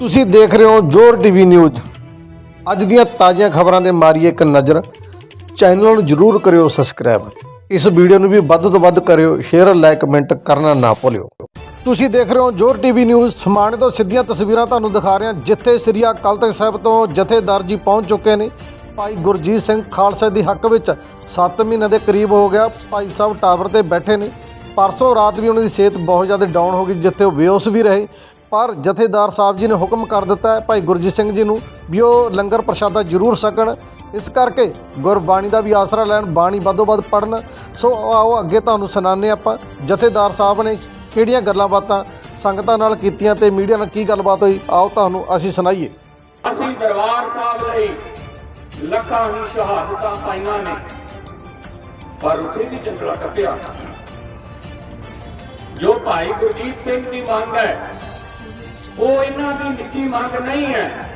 ਤੁਸੀਂ ਦੇਖ ਰਹੇ ਹੋ ਜੋਰ ਟੀਵੀ ਨਿਊਜ਼। ਅੱਜ ਦੀਆਂ ਤਾਜ਼ੀਆਂ ਖਬਰਾਂ ਦੇ ਮਾਰੀਏ ਇੱਕ ਨਜ਼ਰ। ਚੈਨਲ ਨੂੰ ਜਰੂਰ ਕਰਿਓ ਸਬਸਕ੍ਰਾਈਬ। ਇਸ ਵੀਡੀਓ ਨੂੰ ਵੀ ਵੱਧ ਤੋਂ ਵੱਧ ਕਰਿਓ, ਸ਼ੇਅਰ, ਲਾਈਕ, ਕਮੈਂਟ ਕਰਨਾ ਨਾ ਭੁੱਲਿਓ। ਤੁਸੀਂ ਦੇਖ ਰਹੇ ਹੋ ਜੋਰ ਟੀਵੀ ਨਿਊਜ਼। ਸਮਾਣੇ ਤੋਂ ਸਿੱਧੀਆਂ ਤਸਵੀਰਾਂ ਤੁਹਾਨੂੰ ਦਿਖਾ ਰਹੇ। ਹਾਂ ਜਿੱਥੇ ਸ੍ਰੀ ਅਕਾਲ ਤਖਤ ਸਾਹਿਬ ਤੋਂ ਜਥੇਦਾਰ ਜੀ ਪਹੁੰਚ ਚੁੱਕੇ ਨੇ। ਭਾਈ ਗੁਰਜੀਤ ਸਿੰਘ ਖਾਲਸਾ ਦੀ ਹੱਕ ਵਿੱਚ 7 ਮਹੀਨੇ ਦੇ ਕਰੀਬ ਹੋ ਗਿਆ। ਭਾਈ ਸਾਹਿਬ ਟਾਵਰ ਤੇ ਬੈਠੇ ਨੇ। ਪਰਸੋਂ ਰਾਤ ਵੀ ਉਹਨਾਂ ਦੀ ਸਿਹਤ ਬਹੁਤ ਜ਼ਿਆਦਾ ਡਾਊਨ ਹੋ ਗਈ, ਜਿੱਥੇ ਉਹ ਬੇਹੋਸ਼ ਵੀ ਰਹੇ। ਪਰ ਜਥੇਦਾਰ ਸਾਹਿਬ ਜੀ ਨੇ ਹੁਕਮ ਕਰ ਦਿੱਤਾ ਹੈ, ਭਾਈ ਗੁਰਜੀਤ ਸਿੰਘ ਜੀ ਨੂੰ ਵੀ ਉਹ ਲੰਗਰ ਪ੍ਰਸ਼ਾਦਾ ਜ਼ਰੂਰ ਸਕਣ ਇਸ ਕਰਕੇ ਗੁਰਬਾਣੀ ਦਾ ਵੀ ਆਸਰਾ ਲੈਣ, ਬਾਣੀ ਵੱਧੋ ਵੱਧ ਪੜਨ ਸੋ ਆਓ ਅੱਗੇ ਤੁਹਾਨੂੰ ਸੁਣਾਉਂਦੇ ਆਪਾਂ, ਜਥੇਦਾਰ ਸਾਹਿਬ ਨੇ ਕਿਹੜੀਆਂ ਗੱਲਾਂ ਬਾਤਾਂ ਸੰਗਤਾਂ ਨਾਲ ਕੀਤੀਆਂ ਤੇ ਮੀਡੀਆ ਨਾਲ ਕੀ ਗੱਲਬਾਤ ਹੋਈ, ਆਓ ਤੁਹਾਨੂੰ ਅਸੀਂ ਸੁਣਾਈਏ। ਅਸੀਂ ਦਰਬਾਰ ਸਾਹਿਬ ਲਈ ਲੱਖਾਂ ਹੀ ਸ਼ਹਾਦਤਾਂ ਪਾਈਆਂ ਨੇ, ਪਰ ਉੱਥੇ ਵੀ ਜੰਗਲਾ ਟੱਪਿਆ। ਜੋ ਭਾਈ ਗੁਰਜੀਤ ਸਿੰਘ ਦੀ ਮੰਗ ਹੈ ਉਹ ਇਹਨਾਂ ਦੀ ਨਿੱਜੀ ਮੰਗ ਨਹੀਂ ਹੈ।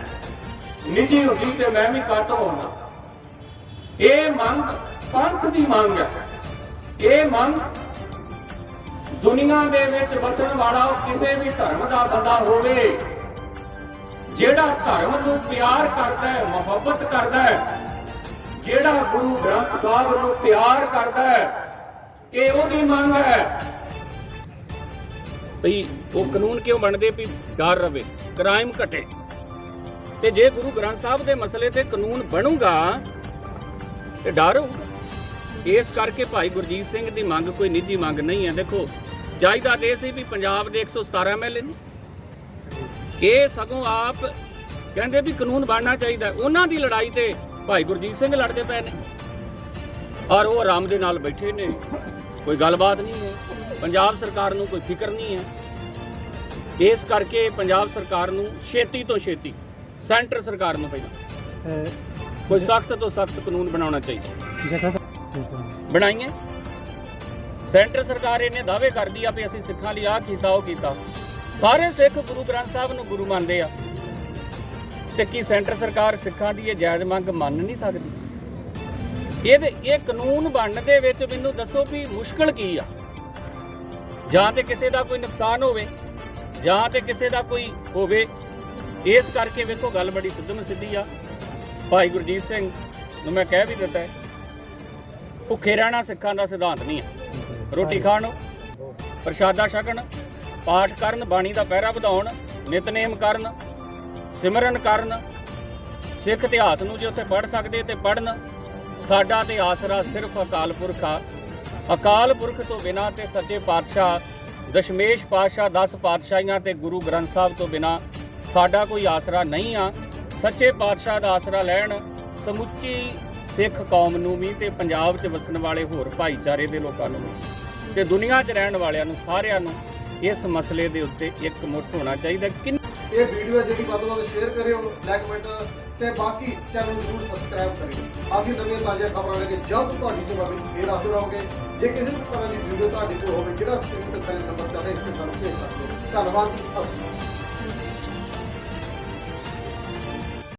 ਨਿੱਜੀ ਹੁੰਦੀ ਤੇ ਮੈਂ ਵੀ ਕੱਟ ਹੋਣਾ ਇਹ ਮੰਗ ਪੰਥ ਦੀ ਮੰਗ ਹੈ। ਇਹ ਮੰਗ ਦੁਨੀਆ ਦੇ ਵਿੱਚ ਵਸਣ ਵਾਲਾ ਕਿਸੇ ਵੀ ਧਰਮ ਦਾ ਬੰਦਾ ਹੋਵੇ, ਜਿਹੜਾ ਧਰਮ ਨੂੰ ਪਿਆਰ ਕਰਦਾ ਹੈ, ਮੁਹੱਬਤ ਕਰਦਾ ਹੈ, ਜਿਹੜਾ ਗੁਰੂ ਗ੍ਰੰਥ ਸਾਹਿਬ ਨੂੰ ਪਿਆਰ ਕਰਦਾ ਹੈ, ਇਹ ਉਹਦੀ ਮੰਗ ਹੈ। ਭਈ ਉਹ ਕਾਨੂੰਨ ਕਿਉਂ ਬਣਦੇ ਵੀ ਡਰ ਰਵੇ ਕ੍ਰਾਈਮ ਘਟੇ? ਤੇ ਜੇ ਗੁਰੂ ਗ੍ਰੰਥ ਸਾਹਿਬ ਦੇ ਮਸਲੇ ਤੇ ਕਾਨੂੰਨ ਬਣੂਗਾ, ਤੇ ਡਰ ਹੋਊਗਾ। ਇਸ ਕਰਕੇ ਭਾਈ ਗੁਰਜੀਤ ਸਿੰਘ ਦੀ ਮੰਗ ਕੋਈ ਨਿੱਜੀ ਮੰਗ ਨਹੀਂ ਹੈ। ਦੇਖੋ, ਜਾਇਦਾਦ ਇਹ ਸੀ ਵੀ ਪੰਜਾਬ ਦੇ 117 ਐਮਐਲਏ ਨੇ। ਇਹ ਸਗੋਂ ਆਪ ਕਹਿੰਦੇ ਵੀ ਕਾਨੂੰਨ ਬਣਨਾ ਚਾਹੀਦਾ ਉਹਨਾਂ ਦੀ ਲੜਾਈ ਤੇ ਭਾਈ ਗੁਰਜੀਤ ਸਿੰਘ ਲੜਦੇ ਪਏ ਨੇ। ਔਰ ਉਹ ਆਰਾਮ ਦੇ ਨਾਲ ਬੈਠੇ ਨੇ। ਕੋਈ ਗੱਲਬਾਤ ਨਹੀਂ ਹੈ। ਪੰਜਾਬ ਸਰਕਾਰ ਨੂੰ ਕੋਈ ਫਿਕਰ ਨਹੀਂ ਹੈ। ਇਸ ਕਰਕੇ ਪੰਜਾਬ ਸਰਕਾਰ ਨੂੰ ਛੇਤੀ ਤੋਂ ਛੇਤੀ ਸੈਂਟਰ ਸਰਕਾਰ ਨੂੰ ਪਹਿਲਾਂ ਕੋਈ ਸਖਤ ਤੋਂ ਸਖਤ ਕਾਨੂੰਨ ਬਣਾਉਣਾ ਚਾਹੀਦਾ। ਬਣਾਈਏ। ਸੈਂਟਰ ਸਰਕਾਰ ਇਹਨੇ ਦਾਅਵੇ ਕਰਦੀ ਆ ਵੀ ਅਸੀਂ ਸਿੱਖਾਂ ਲਈ ਆਹ ਕੀਤਾ ਉਹ ਕੀਤਾ। ਸਾਰੇ ਸਿੱਖ ਗੁਰੂ ਗ੍ਰੰਥ ਸਾਹਿਬ ਨੂੰ ਗੁਰੂ ਮੰਨਦੇ ਆ। ਤੇ ਕੀ ਸੈਂਟਰ ਸਰਕਾਰ ਸਿੱਖਾਂ ਦੀ ਇਹ ਜਾਇਜ਼ ਮੰਗ ਮੰਨ ਨਹੀਂ ਸਕਦੀ? ਇਹਦੇ ਇਹ ਕਾਨੂੰਨ ਬਣਨ ਦੇ ਵਿੱਚ ਮੈਨੂੰ ਦੱਸੋ ਵੀ ਮੁਸ਼ਕਲ ਕੀ ਆ? ਜਾਂ ਤੇ ਕਿਸੇ ਦਾ ਕੋਈ ਨੁਕਸਾਨ ਹੋਵੇ, ਜਾਂ ਤੇ ਕਿਸੇ ਦਾ ਕੋਈ ਹੋਵੇ, ਇਸ ਕਰਕੇ ਵੇਖੋ ਗੱਲ ਬੜੀ ਸਿੱਧਮ ਸਿੱਧੀ ਆ। ਭਾਈ ਗੁਰਜੀਤ ਸਿੰਘ ਨੂੰ ਮੈਂ ਕਹਿ ਵੀ ਦਿੱਤਾ ਭੁੱਖੇ ਰਹਿਣਾ ਸਿੱਖਾਂ ਦਾ ਸਿਧਾਂਤ ਨਹੀਂ ਹੈ ਰੋਟੀ ਖਾਣ ਪ੍ਰਸ਼ਾਦਾ ਛਕਣ, ਪਾਠ ਕਰਨ, ਬਾਣੀ ਦਾ ਪਹਿਰਾ ਵਧਾਉਣ ਨਿਤਨੇਮ ਕਰਨ, ਸਿਮਰਨ ਕਰਨ, ਸਿੱਖ ਇਤਿਹਾਸ ਨੂੰ ਜੇ ਉੱਥੇ ਪੜ੍ਹ ਸਕਦੇ ਤੇ ਪੜ੍ਹਨ ਸਾਡਾ ਤੇ ਆਸਰਾ ਸਿਰਫ ਅਕਾਲ ਪੁਰਖ ਆ। ਅਕਾਲ ਪੁਰਖ ਤੋਂ ਬਿਨਾ ਤੇ ਸੱਚੇ ਪਾਤਸ਼ਾਹ, ਦਸ਼ਮੇਸ਼ ਪਾਤਸ਼ਾਹ 10 ਪਾਤਸ਼ਾਹੀਆਂ ਤੇ ਗੁਰੂ ਗ੍ਰੰਥ ਸਾਹਿਬ ਤੋਂ ਬਿਨਾ ਸਾਡਾ ਕੋਈ ਆਸਰਾ ਨਹੀਂ ਆ। ਸੱਚੇ ਪਾਤਸ਼ਾਹ ਦਾ ਆਸਰਾ ਲੈਣ ਸਮੁੱਚੀ ਸਿੱਖ ਕੌਮ ਨੂੰ ਵੀ ਤੇ ਪੰਜਾਬ 'ਚ ਵਸਣ ਵਾਲੇ ਹੋਰ ਭਾਈਚਾਰੇ ਦੇ ਲੋਕਾਂ ਨੂੰ ਵੀ ਤੇ ਦੁਨੀਆ 'ਚ ਰਹਿਣ ਵਾਲਿਆਂ ਨੂੰ, ਸਾਰਿਆਂ ਨੂੰ ਇਸ ਮਸਲੇ ਦੇ ਉੱਤੇ ਇੱਕ ਮੁੱਠ ਹੋਣਾ ਚਾਹੀਦਾ। ਕਿ ਇਹ ਵੀਡੀਓ ਜਿਹੜੀ ਵੱਧ ਤੋਂ ਵੱਧ ਸ਼ੇਅਰ ਕਰਿਓ ਲਾਈਕ ਕਮੈਂਟ ਤੇ ਬਾਕੀ ਚੈਨਲ ਨੂੰ ਜਰੂਰ ਸਬਸਕ੍ਰਾਈਬ ਕਰਿਓ। ਅਸੀਂ ਨਵੇਂ ਤਾਜ਼ੀਆਂ ਖਬਰਾਂ ਲੈ ਕੇ ਜਲਦ ਤੁਹਾਡੀ ਸੇਵਾ ਵਿੱਚ ਫੇਰ ਹਾਜ਼ਰ ਹੋਵਾਂਗੇ। ਜੇ ਕਿਸੇ ਵੀ ਤਰ੍ਹਾਂ ਦੀ ਵੀਡੀਓ ਤੁਹਾਡੇ ਕੋਲ ਹੋਵੇ, ਜਿਹੜਾ ਸਕਰੀਨ ਤੇ ਥੱਲੇ ਨੰਬਰ ਚੱਲ ਰਿਹਾ, ਇਸ ਤੇ ਸਾਨੂੰ ਭੇਜ ਸਕਦੇ ਹੋ। ਧੰਨਵਾਦ ਜੀ, ਸਤਿ ਸ਼੍ਰੀ ਅਕਾਲ।